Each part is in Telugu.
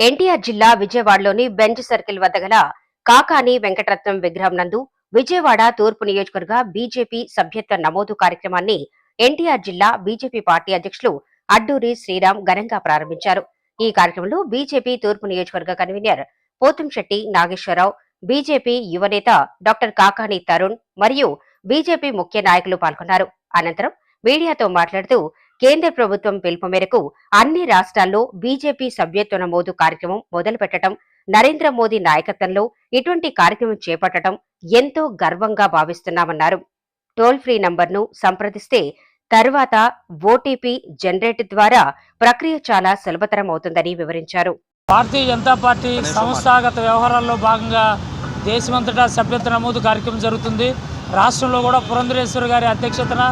ఎన్టీఆర్ జిల్లా విజయవాడలోని బెంచ్ సర్కిల్ వద్ద గల కాకాని వెంకటరత్నం విగ్రహం నందు విజయవాడ తూర్పు నియోజకవర్గ బీజేపీ సభ్యత్వ నమోదు కార్యక్రమాన్ని ఎన్టీఆర్ జిల్లా బీజేపీ పార్టీ అధ్యక్షులు అడ్డూరి శ్రీరామ్ ఘనంగా ప్రారంభించారు. ఈ కార్యక్రమంలో బీజేపీ తూర్పు నియోజకవర్గ కన్వీనర్ పోతంశెట్టి నాగేశ్వరరావు బీజేపీ యువనేత డాక్టర్ కాకాని తరుణ్ మరియు బీజేపీ ముఖ్య నాయకులు పాల్గొన్నారు. అనంతరం మీడియాతో మాట్లాడుతూ కేంద్ర ప్రభుత్వం పిలుపు మేరకు అన్ని రాష్ట్రాల్లో బీజేపీ సభ్యత్వ నమోదు కార్యక్రమం మొదలుపెట్టడం నరేంద్ర మోదీ నాయకత్వంలో ఇటువంటి కార్యక్రమం చేపట్టడం ఎంతో గర్వంగా భావిస్తున్నామన్నారు. టోల్ ఫ్రీ నంబర్ను సంప్రదిస్తే తర్వాత ఓటీపీ జనరేట్ ద్వారా ప్రక్రియ చాలా సులభతరం అవుతుందని వివరించారు. భారతీయ జనతా పార్టీ సంస్థాగత వ్యవహారాల్లో భాగంగా దేశమంతటా సభ్యత్వ నమోదు కార్యక్రమం జరుగుతుంది. రాష్ట్రంలో కూడా పురంధరేశ్వరి గారి అధ్యక్షతన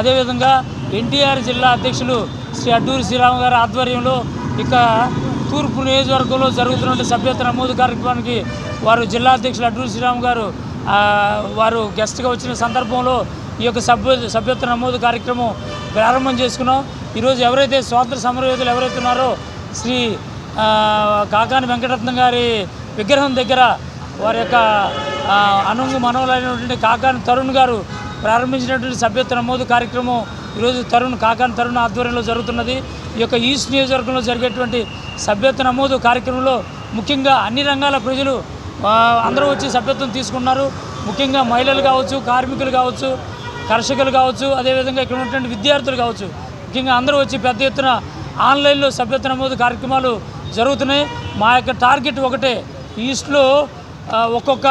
అదేవిధంగా ఎన్టీఆర్ జిల్లా అధ్యక్షులు శ్రీ అడ్డూరి శ్రీరామ్ గారి ఆధ్వర్యంలో ఇక తూర్పు నియోజకవర్గంలో జరుగుతున్న సభ్యత్వ నమోదు కార్యక్రమానికి వారు జిల్లా అధ్యక్షులు అడ్డూరి శ్రీరామ్ గారు వారు గెస్ట్గా వచ్చిన సందర్భంలో ఈ యొక్క సభ్య సభ్యత్వ నమోదు కార్యక్రమం ప్రారంభం చేసుకున్నాం. ఈరోజు ఎవరైతే స్వాతంత్ర సమరయోధులు ఎవరైతే ఉన్నారో శ్రీ కాకాని వెంకటరత్నం గారి విగ్రహం దగ్గర వారి యొక్క అనుంగు మనవులైనటువంటి కాకాని తరుణ్ గారు ప్రారంభించినటువంటి సభ్యత్వ నమోదు కార్యక్రమం ఈరోజు తరుణ్ కాకాన్ తరుణ్ ఆధ్వర్యంలో జరుగుతున్నది. ఈ యొక్క ఈస్ట్ నియోజకవర్గంలో జరిగేటువంటి సభ్యత్వ నమోదు కార్యక్రమంలో ముఖ్యంగా అన్ని రంగాల ప్రజలు అందరూ వచ్చి సభ్యత్వం తీసుకున్నారు. ముఖ్యంగా మహిళలు కావచ్చు కార్మికులు కావచ్చు కర్షకులు కావచ్చు అదేవిధంగా ఇక్కడ ఉన్నటువంటి విద్యార్థులు కావచ్చు ముఖ్యంగా అందరూ వచ్చి పెద్ద ఎత్తున ఆన్లైన్లో సభ్యత్వ నమోదు కార్యక్రమాలు జరుగుతున్నాయి. మా యొక్క టార్గెట్ ఒకటే ఈస్ట్లో ఒక్కొక్క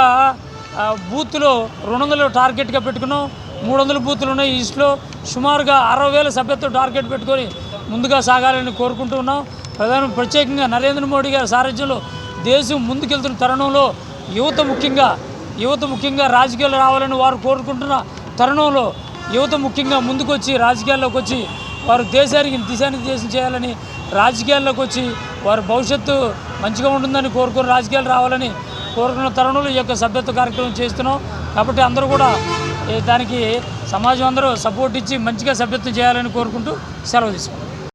బూత్లో రెండు వందలు టార్గెట్గా పెట్టుకున్నాం. మూడు వందల బూతులు ఉన్నాయి. ఈస్ట్లో సుమారుగా అరవై వేల సభ్యత్వం టార్గెట్ పెట్టుకొని ముందుగా సాగాలని కోరుకుంటూ ఉన్నాం. ప్రధాన ప్రత్యేకంగా నరేంద్ర మోడీ గారి సారథ్యంలో దేశం ముందుకెళ్తున్న తరుణంలో యువత ముఖ్యంగా యువత ముఖ్యంగా రాజకీయాలు రావాలని వారు కోరుకుంటున్న తరుణంలో యువత ముఖ్యంగా ముందుకొచ్చి రాజకీయాల్లోకి వచ్చి వారు దేశానికి దిశానిర్దేశం చేయాలని రాజకీయాల్లోకి వచ్చి వారి భవిష్యత్తు మంచిగా ఉంటుందని కోరుకుని రాజకీయాలు రావాలని కోరుకున్న తరుణంలో ఈ యొక్క సభ్యత్వ కార్యక్రమం చేస్తున్నాం. కాబట్టి అందరూ కూడా దానికి సమాజం అందరూ సపోర్ట్ ఇచ్చి మంచిగా సభ్యత్వం చేయాలని కోరుకుంటూ సెలవు తీసుకుంటాం